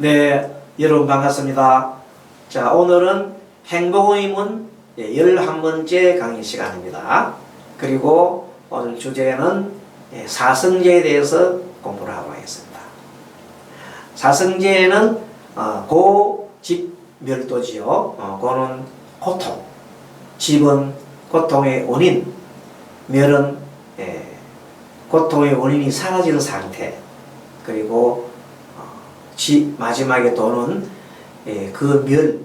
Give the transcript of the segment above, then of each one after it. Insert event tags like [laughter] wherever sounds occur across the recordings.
네, 여러분 반갑습니다. 자, 오늘은 행복의 문 11번째 강의 시간입니다. 그리고 오늘 주제는 예, 사성제에 대해서 공부를 하고 있습니다. 사성제는 어, 고집 멸도지요. 어, 고는 고통, 집은 고통의 원인, 멸은 예, 고통의 원인이 사라지는 상태, 그리고 지, 마지막에 도는 예, 그 멸,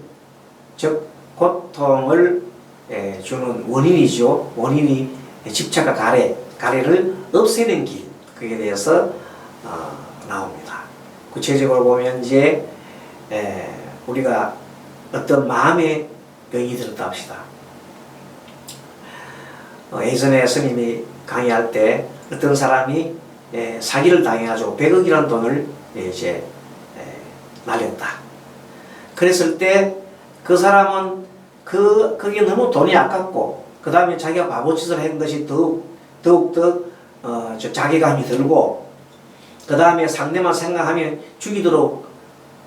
즉 고통을 예, 주는 원인이죠. 원인이 집착과 가래, 가래를 없애는 길, 그에 대해서 어, 나옵니다. 구체적으로 보면 이제 예, 우리가 어떤 마음의 병이 들었다 합시다. 어, 예전에 스님이 강의할 때 어떤 사람이 예, 사기를 당해가지고 100억이라는 돈을 예, 이제 날렸다. 그랬을 때 그 사람은 그 그게 너무 돈이 아깝고 그 다음에 자기가 바보짓을 한 것이 더욱 더욱 더 어, 저 자괴감이 들고 그 다음에 상대만 생각하면 죽이도록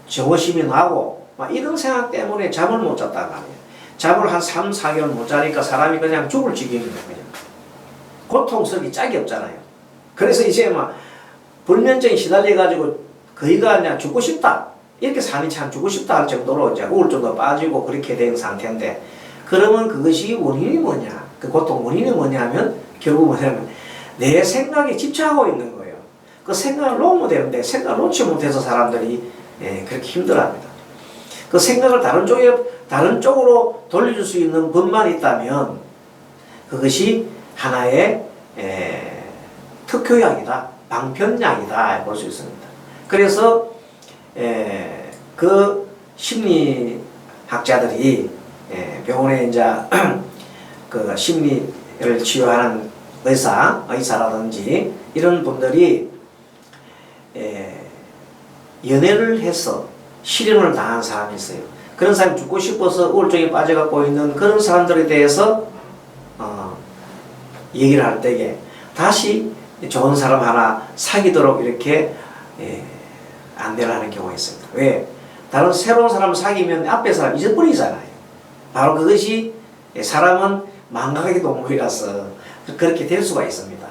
저호심이 나고 막 이런 생각 때문에 잠을 못 잤다 말이에요. 잠을 한 3, 4개월 못 자니까 사람이 그냥 죽을 지경인 거예요. 그냥. 고통스럽기 짝이 없잖아요. 그래서 이제 막 불면증에 시달려가지고 거의가 그냥 죽고 싶다. 이렇게 사는 참 죽고 싶다 할 정도로 이제 우울증도 빠지고 그렇게 된 상태인데 그러면 그것이 원인이 뭐냐? 그 고통 원인이 뭐냐면 결국 뭐냐면 내 생각에 집착하고 있는 거예요. 그 생각을 놓으면 되는데 생각을 놓지 못해서 사람들이 예, 그렇게 힘들어합니다. 그 생각을 다른 쪽에 다른 쪽으로 돌려줄 수 있는 법만 있다면 그것이 하나의 에, 특효약이다, 방편약이다 볼 수 있습니다. 그래서 에, 그 심리학자들이 에, 병원에 이제 [clears throat] 그 심리를 치료하는 의사, 의사라든지 이런 분들이 에, 연애를 해서 실현을 당한 사람이 있어요. 그런 사람이 죽고 싶어서 우울증에 빠져갖고 있는 그런 사람들에 대해서 어, 얘기를 할 때에 다시 좋은 사람 하나 사귀도록 이렇게 예, 안내를 하는 경우가 있습니다. 왜? 다른 새로운 사람 사귀면 앞에 사람 잊어버리잖아요. 바로 그것이 사람은 망각의 동물이라서 그렇게 될 수가 있습니다.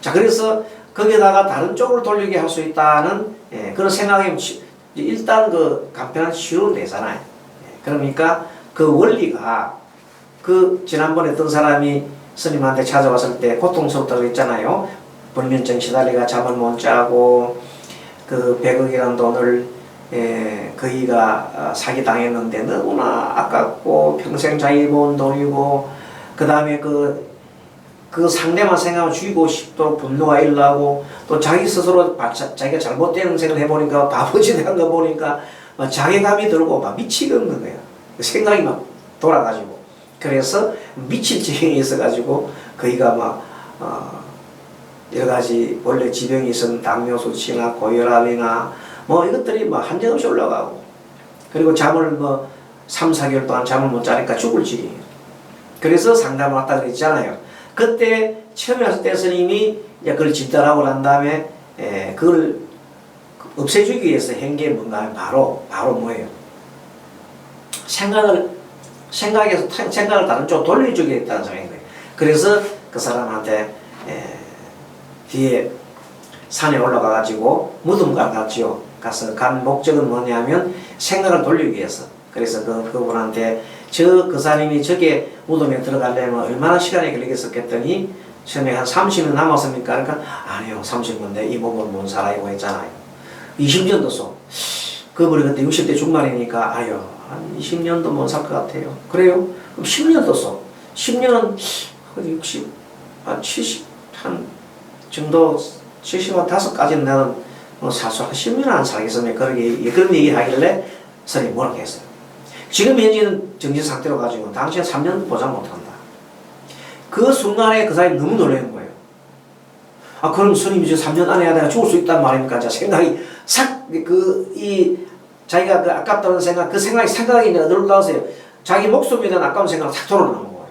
자, 그래서 거기에다가 다른 쪽으로 돌리게 할 수 있다는 예, 그런 생각이 일단 그 간편한 치료는 되잖아요. 예, 그러니까 그 원리가 그 지난번에 어떤 사람이 스님한테 찾아왔을 때 고통스럽다고 했잖아요. 불면증 시달리가 잠을 못 자고 그 100억이라는 돈을 예, 그이가 사기 당했는데 너무나 아깝고 평생 자기 본 돈이고 그 다음에 그, 그 상대만 생각하면 죽이고 싶도록 분노가 일나고 또 자기 스스로 바, 자, 자기가 잘못된 행생을 해보니까 [laughs] 바보짓 한거 보니까 막 자괴감이 들고 막 미치겠는 거야. 생각이 막 돌아가지고. 그래서 미칠 지경이 있어가지고 그이가 막 어, 여러 가지 원래 지병이 있은 당뇨 수치나 고혈압이나 뭐 이것들이 뭐 한정없이 올라가고 그리고 잠을 뭐 3, 4개월 동안 잠을 못 자니까 죽을 지경이에요. 그래서 상담을 왔다 그랬잖아요. 그때 처음에 왔을 때 스님이 이제 그걸 진단하고 난 다음에 에, 그걸 없애주기 위해서 한게 뭔가 하면 바로 바로 뭐예요? 생각을 생각에서 생각을 다른 쪽 돌려주겠다는 소리인 거예요. 그래서 그 사람한테 에, 뒤에 산에 올라가 가지고 무덤가 갔지요. 가서 간 목적은 뭐냐면 생각을 돌리기 위해서. 그래서 그 그분한테 저 그 사람이 저게 무덤에 들어가려면 얼마나 시간이 걸리겠었겠더니 처음에 한 30년 남았습니까? 그러니까 아니요 30년 내이 몸은 못 살아요 했잖아요. 20년 뒀어. 그분이 그때 60대 중반이니까 아유 한 20년도 못 살 것 같아요. 그래요? 그럼 10년 뒀어. 10년은 60, 한 70, 한 70한 다섯 까지는 나는 뭐 사수 한 10년 안 살겠으면 그렇게 그런 얘기 하길래 선생님 뭐라고 했어요. 지금 현재는 정신 상태로 가지고 당시에 3년 보장 못한다. 그 순간에 그 사람이 너무 놀라는 거예요. 아 그럼 스님이 이제 3년 안에 내가 죽을 수 있단 말입니까? 자 생각이 싹그이 자기가 그 아깝다는 생각 그 생각이 생각이 늘어나서요. 자기 목숨에 대한 아까운 생각을 싹 돌아오는 거예요.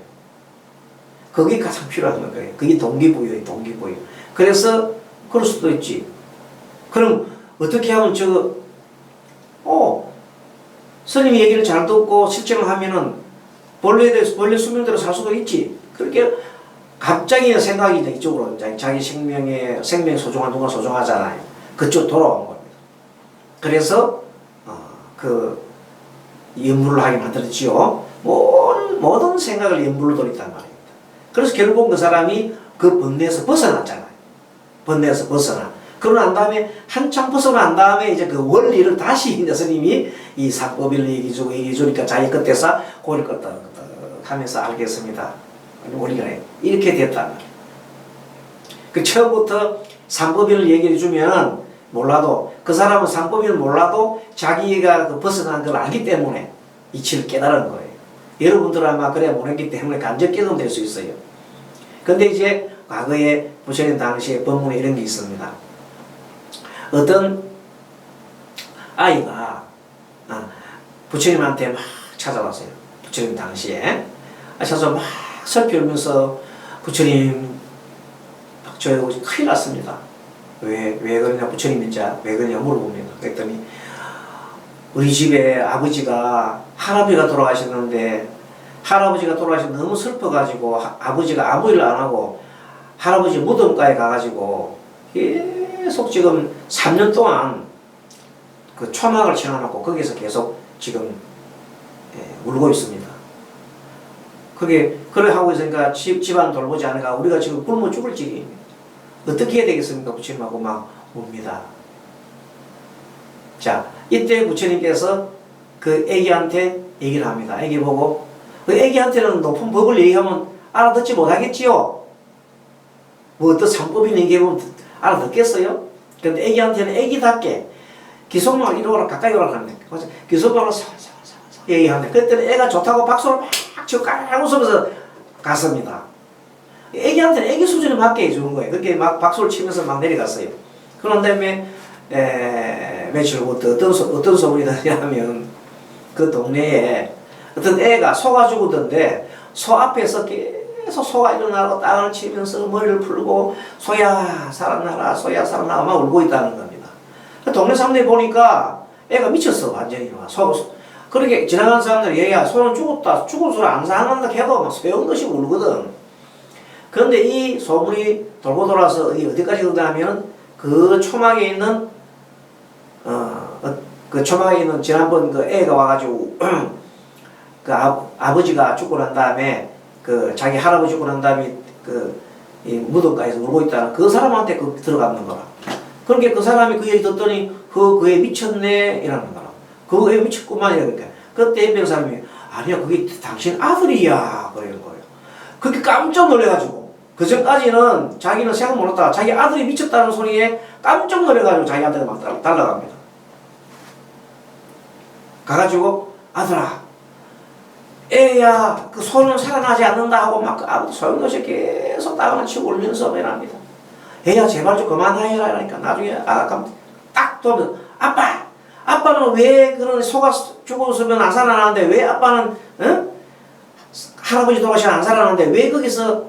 그게 가장 필요한 거예요. 그게 동기부여예요. 동기부여. 그래서 그럴 수도 있지. 그럼 어떻게 하면 저, 어, 스님이 얘기를 잘 듣고 실천을 하면은 본래에 대해서, 본래 수명대로 살 수도 있지. 그렇게 갑자기 생각이 이쪽으로 자기 생명의, 생명 소중한 누가 소중하잖아요. 그쪽 돌아온 겁니다. 그래서, 어, 그, 연불을 하게 만들었지요. 모든, 모든 생각을 연불로 돌렸단 말입니다. 그래서 결국 그 사람이 그 번뇌에서 벗어났잖아요. 번뇌에서 벗어나. 그러고 난 다음에 한참 벗어난 다음에 이제 그 원리를 다시 [laughs] 스님이 이 사법을 얘기해주고 얘기해주니까 자기 끝에서 고를 끄덕끄덕 하면서 알겠습니다. 원리가 이렇게 말이에요. 그 처음부터 삼법인을 얘기해주면 몰라도 그 사람은 삼법인을 몰라도 자기가 그 벗어난 걸 알기 때문에 이치를 깨달은 거예요. 여러분들은 아마 그래 모르기 때문에 간접 깨달될 수 있어요. 근데 이제 과거에 부처님 당시에 법문에 이런 게 있습니다. 어떤 아이가 아, 부처님한테 막 찾아왔어요. 부처님 당시에 아, 찾아서 막 설교하면서 부처님 저 큰일 났습니다. 왜, 왜 그러냐, 부처님 이제 왜 그러냐 물어봅니다. 그랬더니 우리 집에 아버지가 할아버지가 돌아가셨는데 할아버지가 돌아가셔서 너무 슬퍼가지고 하- 아버지가 아무 일을 안 하고 할아버지 무덤가에 가가지고 계속 지금 3년 동안 그 초막을 채워놓고 거기서 계속 지금 예, 울고 있습니다. 그게 그래 하고 있으니까 집 집안 돌보지 않으니까 우리가 지금 굶어 죽을 지경입니다. 어떻게 해야 되겠습니까? 부처님하고 막 웁니다. 자, 이때 부처님께서 그 애기한테 얘기를 합니다. 애기 보고 그 애기한테는 높은 법을 얘기하면 알아듣지 못하겠지요. 뭐 어떤 상법이 얘기하면 알아듣겠어요? 근데 애기한테는 애기답게 기속말 오라 가까이 오라 하는데 기속말로 사사사사 얘기하는데 그때는 애가 좋다고 박수를 막 치고 깔깔 웃으면서 갔습니다. 애기한테는 애기 수준에 맞게 해주는 거예요. 그렇게 막 박수를 치면서 막 내려갔어요. 그런 다음에 에, 며칠 후 어떤, 소, 어떤 소문이 나냐면 그 동네에 어떤 애가 소가 죽었던데 소 앞에서 계속 소가 일어나고 땅을 치면서 머리를 풀고 소야 살아나라 소야 살아나라 막 울고 있다는 겁니다. 그 동네 사람들이 보니까 애가 미쳤어 완전히 막 소, 소. 그렇게 지나가는 사람들이 얘야 소는 죽었다 죽은 소리 안 상한다 해도 막 소용없이 울거든. 그런데 이 소문이 돌고 돌아서 이 어디까지 오냐면 그 초막에 있는 어, 어, 그 초막에 있는 지난번 그 애가 와가지고 [clears throat] 그 아, 아버지가 죽고 난 다음에 그 자기 할아버지 죽고 난 다음에 그이 무덤가에서 울고 있다는 그 사람한테 그 들어가는 거라. 그렇게 그 사람이 그 얘기 듣더니 그 그애 미쳤네 이라는 거라. 그애 미쳤구만 이러니까 그때 옆에 사람이 아니야 그게 당신 아들이야 그러는 거예요. 그렇게 깜짝 놀래가지고 그 전까지는 자기는 생각 못했다가 자기 아들이 미쳤다는 소리에 깜짝 놀래가지고 자기한테 막 달- 달라갑니다. 가가지고 아들아 애야 그 소는 살아나지 않는다 하고 막그 아버지 소용없이 계속 땅을 치고 울면서 매랍니다. 애야 제발 좀 그만하여라 하니까 나중에 아가 딱 돌면 아빠! 아빠는 왜 그런 소가 죽었으면 안 살아나는데 왜 아빠는 응? 할아버지 돌아가시면 안 살아나는데 왜 거기서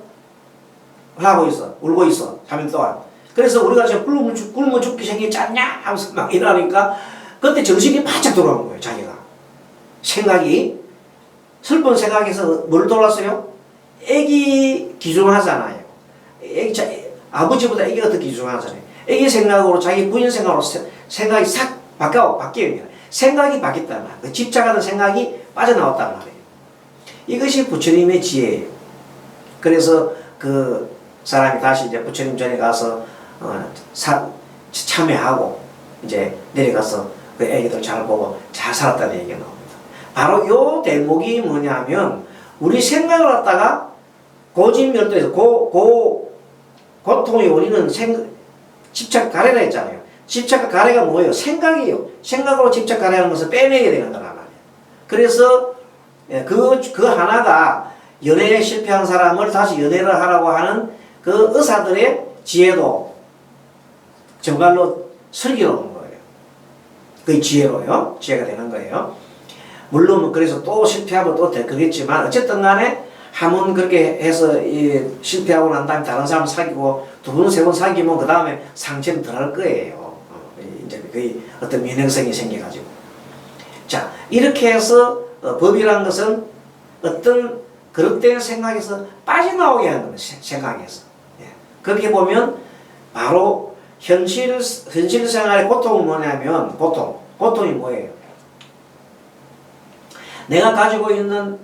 하고 있어? 울고 있어? 3일 동안. 그래서 우리가 지금 굶어, 죽, 굶어 죽기 생기 짰냐? 하면서 막 이러니까 그때 정신이 바짝 돌아오는 거예요 자기가. 생각이 슬픈 생각에서 뭘 돌았어요? 애기 기준하잖아요. 애기 자, 아버지보다 애기가 더 기준하잖아요. 애기 생각으로 자기 부인 생각으로 세- 생각이 싹 바뀌어 바뀌어요. 생각이 바뀌었단 말이에요. 그 집착하는 생각이 빠져나왔단 말이에요. 이것이 부처님의 지혜예요. 그래서 그 사람이 다시 이제 부처님 전에 가서 어, 사, 참여하고 이제 내려가서 그 애기들 잘 보고 잘 살았다는 얘기가 나옵니다. 바로 요 대목이 뭐냐면 우리 생각을 갖다가 고진멸도에서 고, 고, 고통의 원인은 생, 집착 가래라 했잖아요. 집착 가래가 뭐예요? 생각이에요. 생각으로 집착 가래하는 것을 빼내야 되는 거란 말이에요. 그래서 예, 그, 그 하나가 연애에 실패한 사람을 다시 연애를 하라고 하는 그 의사들의 지혜도 정말로 슬기로운 거예요. 그 지혜로요. 지혜가 되는 거예요. 물론 그래서 또 실패하고 또 되겠지만 어쨌든 간에 한 번 그렇게 해서 이 실패하고 난 다음에 다른 사람 사귀고 두 번, 세 번 사귀면 그 다음에 상처는 덜 할 거예요. 어, 이제 거의 어떤 민행성이 생겨가지고. 자, 이렇게 해서 어, 법이라는 것은 어떤 그릇된 생각에서 빠져나오게 하는 겁니다. 세- 생각에서. 예. 그렇게 보면 바로 현실, 현실 생활의 고통은 뭐냐면, 고통. 고통이 뭐예요? 내가 가지고 있는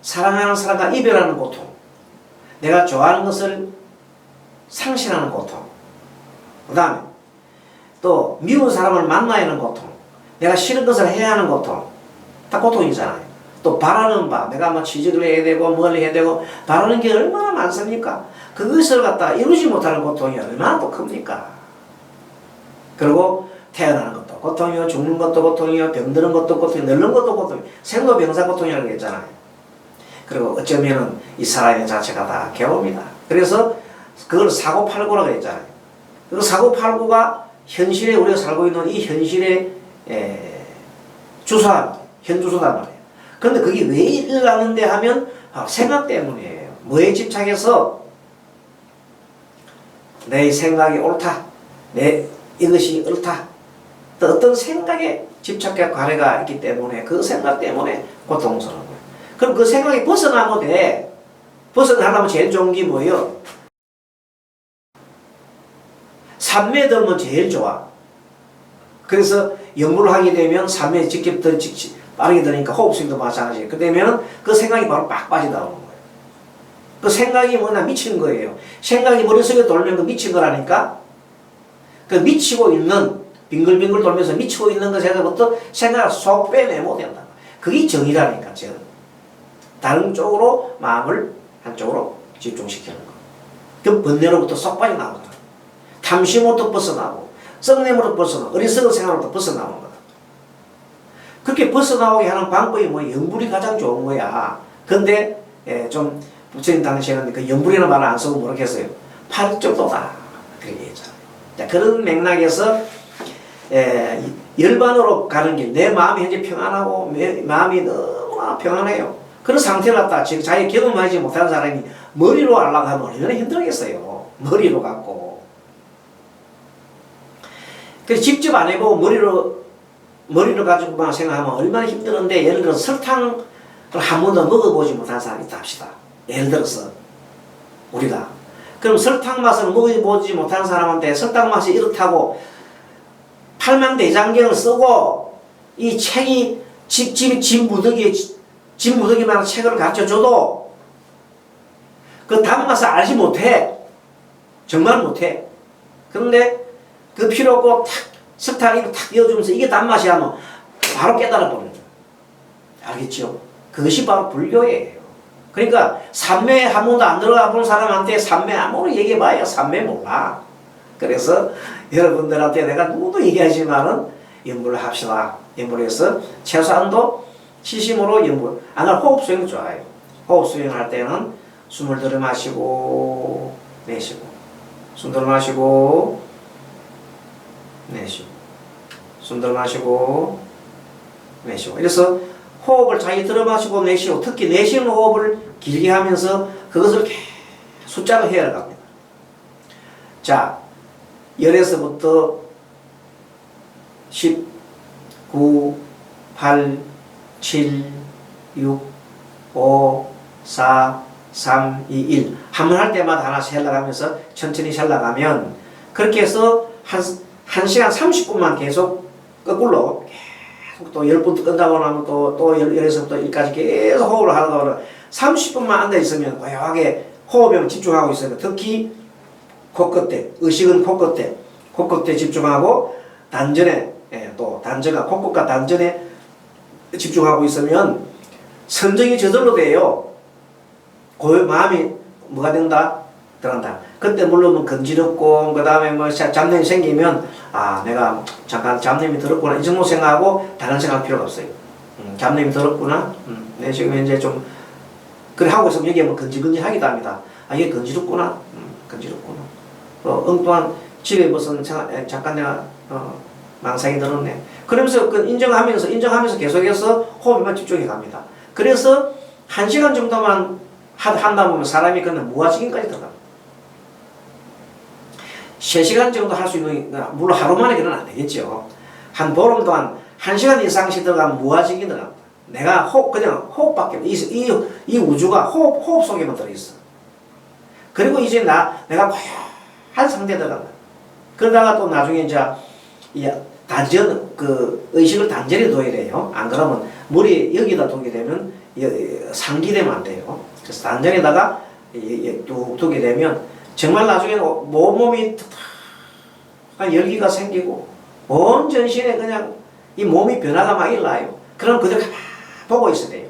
사랑하는 사람과 이별하는 고통. 내가 좋아하는 것을 상실하는 고통. 그 다음에 또 미운 사람을 만나야 하는 고통. 내가 싫은 것을 해야 하는 고통. 다 고통이잖아요. 또 바라는 바. 내가 뭐 취직을 해야 되고 뭘 해야 되고 바라는 게 얼마나 많습니까? 그것을 갖다 이루지 못하는 고통이 얼마나 또 큽니까? 그리고 태어나는 것도 고통이요, 죽는 것도 고통이요, 병드는 것도 고통이요, 늙는 것도 고통이요. 생로병사 고통이라고 했잖아요. 그리고 어쩌면은 이 사람의 자체가 다 괴로움이다. 그래서 그걸 사고팔고라고 했잖아요. 그 사고팔고가 현실에 우리가 살고 있는 이 현실의 에, 주소한 현주소단 말이에요. 그런데 그게 왜 일어나는데 하면 바로 생각 때문이에요. 뭐에 집착해서 내 생각이 옳다. 내 이것이 옳다. 또 어떤 생각에 집착해 관해가 있기 때문에 그 생각 때문에 고통스러운 거예요. 그럼 그 생각이 벗어나면 돼. 벗어나려면 제일 좋은 게 뭐예요? 삼매 들면 제일 좋아. 그래서 연구를 하게 되면 삼매 직접 더 직- 빠르게 되니까 호흡수도 마찬가지예요. 그 되면 그 생각이 바로 빡 빠져나오는 거예요. 그 생각이 뭐냐 미친 거예요. 생각이 머릿속에 돌면 그 미친 거라니까. 그 미치고 있는 빙글빙글 돌면서 미치고 있는 것에서부터 생각을 쏙 빼내못 된다. 그게 정이라니까 정. 다른 쪽으로 마음을 한쪽으로 집중시키는 거. 그 번뇌로부터 쏙 빠져나오잖아. 탐심으로부터 벗어나고 썩냄으로부터 벗어나고 어리석은 생활로부터 벗어나오는 거다. 그렇게 벗어나오게 하는 방법이 뭐 염불이 가장 좋은 거야. 근데 예, 좀 부처님 당시에는 그 염불이라는 말을 안 쓰고 뭐라고 했어요? 팔적도다. 그렇게 했잖아요. 자, 그런 맥락에서 예, 열반으로 가는 길, 내 마음이 현재 평안하고 내 마음이 너무나 평안해요. 그런 상태를 갖다 지금 자기 경험하지 못한 사람이 머리로 하려고 하면 얼마나 힘들겠어요. 머리로 갖고. 그래서 직접 안 해보고 머리로, 머리로 가지고만 생각하면 얼마나 힘드는데 예를 들어 설탕을 한 번도 먹어보지 못한 사람이 있다 합시다. 예를 들어서 우리가. 그럼 설탕 맛을 먹어보지 못한 사람한테 설탕 맛이 이렇다고 팔만대장경을 쓰고 이 책이 집, 집, 집 무더기에 집 무더기만 책을 가르쳐줘도 그 단맛을 알지 못해. 정말 못해. 그런데 그 필요 없고 탁 설탕 이거 탁 넣어주면서 이게 단맛이 하면 바로 깨달아 거야. 알겠죠? 그것이 바로 불교예요. 그러니까 삼매 한 번도 안 들어가 본 사람한테 삼매 아무리 얘기해봐야 삼매 몰라. 그래서 여러분들한테 내가 누구도 얘기하지만은 연구를 합시다. 연구해서 최소한도 시심으로 연구. 안 그러면 호흡 수행 좋아요. 호흡 수행할 때는 숨을 들여 마시고 내쉬고 숨 들여 마시고 내쉬고 숨 들여 마시고 내쉬고 이래서 호흡을 자기 들어 마시고 내쉬고 특히 내쉬는 호흡을 길게 하면서 그것을 숫자로 해야 갑니다. 자, 열에서부터 10, 9, 8, 7, 6, 5, 4, 3, 2, 1. 한 번 할 때마다 하나씩 헬라가면서 천천히 헬라가면 그렇게 해서 한, 한 시간 30분만 계속 거꾸로 계속 또 10분 끝나고 나면 또, 또 10에서부터 1까지 계속 호흡을 하다 보면 30분만 앉아 있으면 고요하게 호흡에 집중하고 있으면 특히 코끝에, 의식은 코끝에, 코끝에 집중하고 단전에, 예, 또 단전과 코끝과 단전에 집중하고 있으면 선정이 저절로 돼요. 고 마음이 뭐가 된다? 들어간다. 그때 물론 뭐 건지럽고 그 다음에 뭐 자- 잡념이 생기면 아 내가 잠깐 잡념이 들었구나 이 정도 생각하고 다른 생각 필요가 없어요. 음, 잡념이 들었구나. 음, 내 지금 이제 좀 그래 하고 있으면 여기에 뭐 건지건지하기도 합니다. 아 이게 건지럽구나. 음, 건지럽구나. 어, 엉뚱한 집에 무슨 잠깐 내가 어, 망상이 들었네. 그러면서 그 인정하면서 인정하면서 계속해서 호흡에만 집중해 갑니다. 그래서 한 시간 정도만 하- 한다 보면 사람이 그냥 무아지경까지 들어갑니다. 세 시간 정도 할 수 있는 물론 하루 만에 그는 안 되겠죠. 한 보름 동안 한 시간 이상씩 들어가면 무아직이 들어갑니다. 내가 호흡 그냥 호흡밖에 없- 이, 이, 이 우주가 호흡 호흡 속에만 들어있어. 그리고 이제 나 내가 한 상태 들어간다. 그러다가 또 나중에 이제 이 단전 그 의식을 단전히 둬야 돼요. 안 그러면 머리 여기다 두게 되면 여- 상기되면 안 돼요. 그래서 단전에다가 뚝 두게 되면 정말 나중에 몸몸이 한 열기가 생기고 온 전신에 그냥 이 몸이 변화가 막 일어나요. 그럼 그대로 가만 보고 있어야 돼요.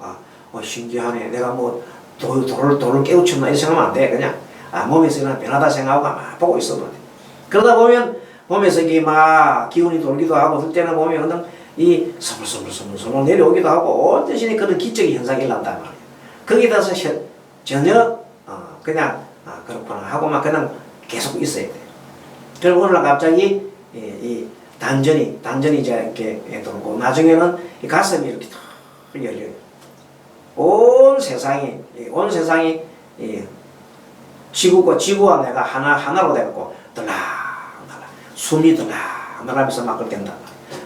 아, 어, 신기하네. 내가 뭐 돌, 돌을, 돌을 깨우쳤나 이렇게 생각하면 안 돼. 그냥 아, 몸에서 일어나 변하다 생각하고 막 보고 있어도 돼. 그러다 보면 몸에서 이게 막 기운이 돌기도 하고 어떨 때는 보면 그냥 이 서물서물서물서물 내려오기도 하고 온 전신에 그런 기적인 현상이 일어난단 말이에요. 거기에 대해서 현- 전혀 어, 그냥 아, 그렇구나 하고 막 그냥 계속 있어야 돼요. 어느 날 갑자기 이, 이 단전이 단전이 이제 이렇게 예, 돌고 나중에는 이 가슴이 이렇게 탁 열려요. 온 세상이 이온 세상이 이 지구가 지구와 내가 하나 하나로 되고 들락날락 숨이 들락날락하면서 막 그렇게 된다.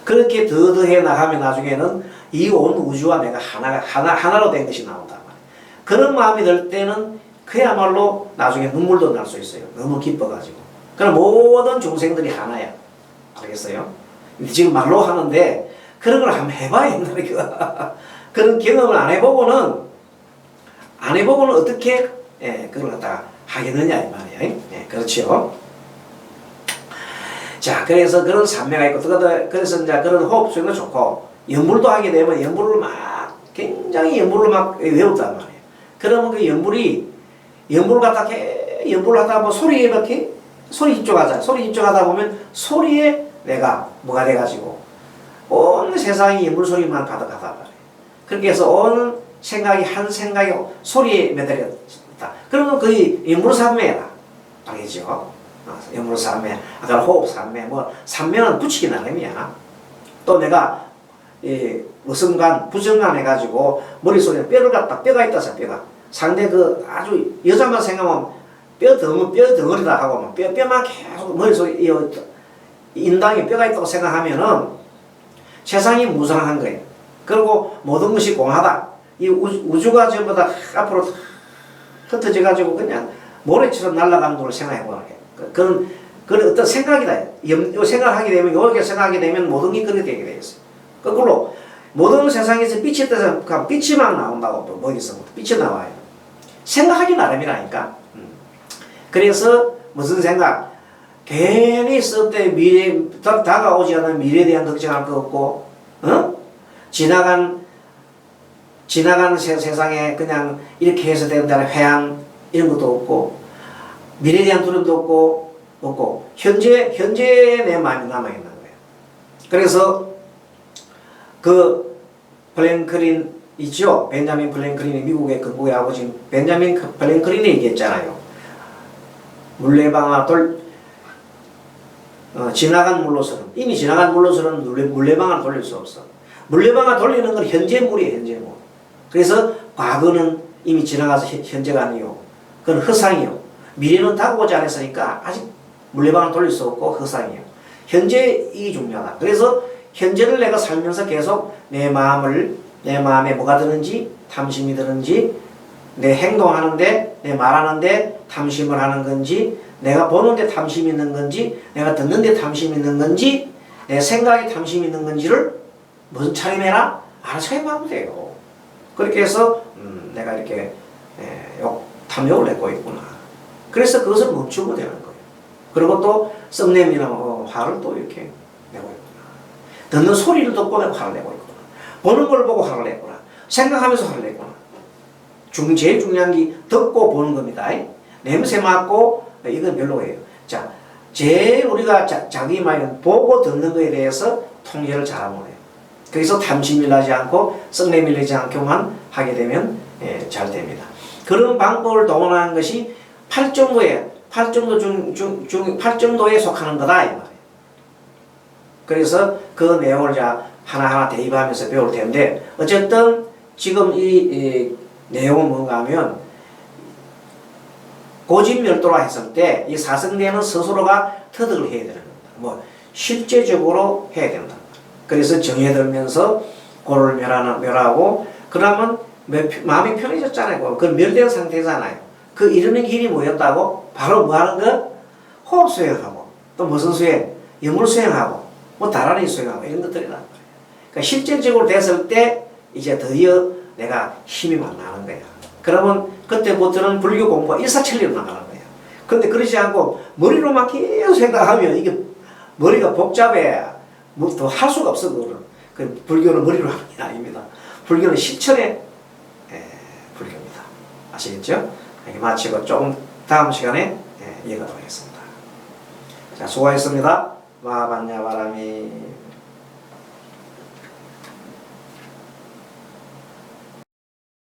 그렇게 더더해 나가면 나중에는 이 온 우주와 내가 하나가 하나 하나로 된 것이 나온다. 그런 마음이 들 때는 그야말로 나중에 눈물도 날 수 있어요. 너무 기뻐가지고. 그럼 모든 중생들이 하나야. 알겠어요? 지금 말로 하는데 그런 걸 한번 해봐야 옛날에 그 [laughs] 그런 경험을 안 해보고는 안 해보고는 어떻게 예, 그걸 갖다가 하겠느냐 이 말이야. 예, 그렇죠. 자, 그래서 그런 산매가 있고, 그래서 이제 그런 호흡 수행도 좋고, 연불도 하게 되면 연불을 막, 굉장히 연불을 막 외웠단 말이에요. 그러면 그 연불이, 연불을 갖다 게 연불을 하다 보면 소리에 이렇게, 소리 입쪽하자. 소리 입쪽하다 보면 소리에 내가 뭐가 돼가지고, 온 세상이 연불 소리만 가득하단 말이에요. 그렇게 해서 온 생각이 한 생각이 소리에 매달렸다. 그러면 거의 연불 산매다. 알겠죠? 삼매, 아까 호흡 삼매, 뭐 삼매는 붙이기 나름이야. 또 내가 이 무슨간 부정간 해가지고 머릿속에 뼈를 갖다 뼈가 있다 서 뼈가 상대 그 아주 여자만 생각하면 뼈 덩어 뼈 덩어리다 하고 막뼈 뼈만 계속 머릿속에 이 인당에 뼈가 있다고 생각하면은 세상이 무상한 거예요. 그리고 모든 것이 공하다. 이 우주, 우주가 전부 다 앞으로 흩어져 가지고 그냥 모래처럼 날아가는 걸 생각해 보는 거예요. 그- 그런 그런 어떤 생각이다. 염, 요 생각을 하게 되면 요렇게 생각하게 되면 모든 게 그렇게 되게 돼 있어요. 거꾸로 모든 세상에서 빛이 떠서 그 빛이 막 나온다고 또 머릿속에 빛이 나와요. 생각하기 나름이라니까. 음. 그래서 무슨 생각? 괜히 쓸때 미래 다- 다가오지 않은 미래에 대한 걱정할 거 없고, 어? 지나간 지나가는 세, 세상에 그냥 이렇게 해서 된다는 회한 이런 것도 없고 미래에 대한 두려움도 없고 없고 현재 현재의 내 마음이 남아 있는 거예요. 그래서 그 플랭클린 있죠. 벤자민 플랭클린이 미국의 건국의 아버지 벤자민 그 플랭클린이 얘기했잖아요. 물레방아 돌 어, 지나간 물로서는 이미 지나간 물로서는 물레, 물레방아를 돌릴 수 없어. 물레방아 돌리는 건 현재 물이에요. 현재 물. 그래서 과거는 이미 지나가서 현- 현재가 아니요. 그건 허상이요. 미래는 다가오지 않았으니까 아직 물레방을 돌릴 수 없고 허상이에요. 현재이 중요하다. 그래서 현재를 내가 살면서 계속 내 마음을 내 마음에 뭐가 드는지 탐심이 드는지 내 행동하는데 내 말하는데 탐심을 하는 건지 내가 보는데 탐심이 있는 건지 내가 듣는데 탐심이 있는 건지 내 생각에 탐심이 있는 건지를 무슨 차림해라 알아서 해보면 돼요. 그렇게 해서 음, 내가 이렇게 에, 욕, 탐욕을 내고 있구나. 그래서 그것을 멈추면 되는 거예요. 그리고 또 썩냄이나 뭐 화를 또 이렇게 내고 있구나. 듣는 소리를 듣고 내가 화를 내고 있구나. 보는 걸 보고 화를 냈구나. 생각하면서 화를 냈구나. 중, 제일 중요한 게 듣고 보는 겁니다. 냄새 맡고 이건 별로예요. 자, 제일 우리가 자, 자기 말은 보고 듣는 거에 대해서 통제를 잘하면. 그래서 탐심이 나지 않고 썩내밀 나지 않게만 하게 되면 예, 잘 됩니다. 그런 방법을 동원하는 것이 팔정도에 팔정도 중, 중, 중 팔정도에 속하는 거다 이 말이에요. 그래서 그 내용을 자 하나하나 대입하면서 배울 텐데 어쨌든 지금 이, 이 내용은 뭔가 하면 고집멸도라 했을 때 이 사성대는 스스로가 터득을 해야 되는 겁니다. 뭐 실제적으로 해야 된다. 그래서 정해들면서 고를 멸하는 멸하고 그러면 매- 마음이 편해졌잖아요. 그 멸된 상태잖아요. 그 이르는 길이 뭐였다고? 바로 뭐 하는 거? 호흡 수행하고 또 무슨 수행? 영물 수행하고 뭐 다라니 수행하고 이런 것들이란 말이에요. 그러니까 실질적으로 됐을 때 이제 드디어 내가 힘이 막 나는 거야. 그러면 그때부터는 불교 공부가 일사천리로 나가는 거야. 근데 그러지 않고 머리로만 계속 생각하면 이게 머리가 복잡해. 뭐 더 할 수가 없어 그거는. 그 불교는 머리로 하는 게 아닙니다. 불교는 실천의 에, 불교입니다. 아시겠죠? 이렇게 마치고 조금 다음 시간에 예, 이어가도록 하겠습니다. 자, 수고하셨습니다. 마반야 바람이